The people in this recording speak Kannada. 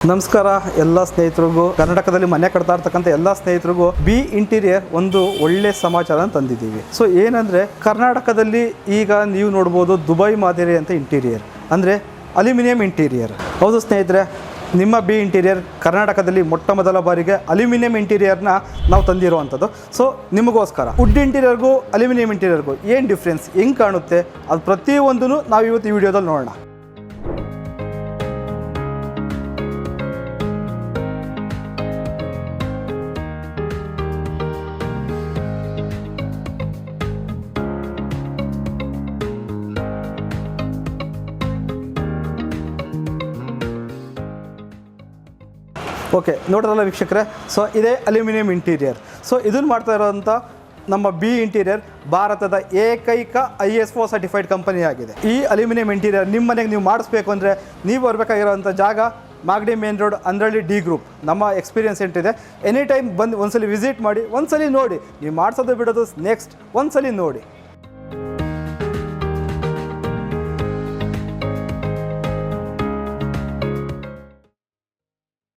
ನಮಸ್ಕಾರ, ಎಲ್ಲ ಸ್ನೇಹಿತರಿಗೂ, ಕರ್ನಾಟಕದಲ್ಲಿ ಮನೆ ಕಟ್ತಾ ಇರ್ತಕ್ಕಂಥ ಎಲ್ಲ ಸ್ನೇಹಿತರಿಗೂ, ಬಿ ಇಂಟೀರಿಯರ್ ಒಂದು ಒಳ್ಳೆ ಸಮಾಚಾರ ತಂದಿದ್ದೀವಿ ಸೊ ಏನಂದ್ರೆ, ಕರ್ನಾಟಕದಲ್ಲಿ ಈಗ ನೀವು ನೋಡ್ಬೋದು ದುಬೈ ಮಾದರಿ ಅಂತ ಇಂಟೀರಿಯರ್. ಅಂದ್ರೆ, ಅಲ್ಯೂಮಿನಿಯಂ ಇಂಟೀರಿಯರ್. ಹೌದು ಸ್ನೇಹಿತರೆ, ನಿಮ್ಮ ಬಿ ಇಂಟೀರಿಯರ್ ಕರ್ನಾಟಕದಲ್ಲಿ ಮೊಟ್ಟ ಮೊದಲ ಬಾರಿಗೆ ಅಲ್ಯೂಮಿನಿಯಂ ಇಂಟೀರಿಯರ್ನ ನಾವು ತಂದಿರುವಂಥದ್ದು. ಸೊ ನಿಮಗೋಸ್ಕರ, ವುಡ್ ಇಂಟೀರಿಯರ್ಗೂ ಅಲ್ಯೂಮಿನಿಯಂ ಇಂಟೀರಿಯರ್ಗೂ ಏನು ಡಿಫ್ರೆನ್ಸ್ ಹೆಂಗೆ ಕಾಣುತ್ತೆ, ಅದು ಪ್ರತಿಯೊಂದನ್ನು ನಾವು ಇವತ್ತು ಈ ವಿಡಿಯೋದಲ್ಲಿ ನೋಡೋಣ. ಓಕೆ ನೋಡಿದ್ರಲ್ಲ ವೀಕ್ಷಕರೇ? ಸೊ ಇದೇ ಅಲ್ಯೂಮಿನಿಯಂ ಇಂಟೀರಿಯರ್ ಸೊ ಇದನ್ನು ಮಾಡ್ತಾ ಇರೋವಂಥ ನಮ್ಮ ಬಿ ಇಂಟೀರಿಯರ್ ಭಾರತದ ಏಕೈಕ I S O certified company ಆಗಿದೆ. ಈ ಅಲ್ಯೂಮಿನಿಯಂ ಇಂಟೀರಿಯರ್ ನಿಮ್ಮ ಮನೆಗೆ ನೀವು ಮಾಡಿಸ್ಬೇಕು ಅಂದರೆ ನೀವು ಬರಬೇಕಾಗಿರೋವಂಥ ಜಾಗ Magadi main road, Andrahalli D group ನಮ್ಮ ಎಕ್ಸ್ಪೀರಿಯನ್ಸ್ ಎಂಟಿದೆ ಎನಿ ಟೈಮ್ ಬಂದು ಒಂದ್ಸಲಿ ವಿಸಿಟ್ ಮಾಡಿ, ಒಂದ್ಸಲಿ ನೋಡಿ. ನೀವು ಮಾಡಿಸೋದು ಬಿಡೋದು ನೆಕ್ಸ್ಟ್ ಒಂದ್ಸಲಿ ನೋಡಿ.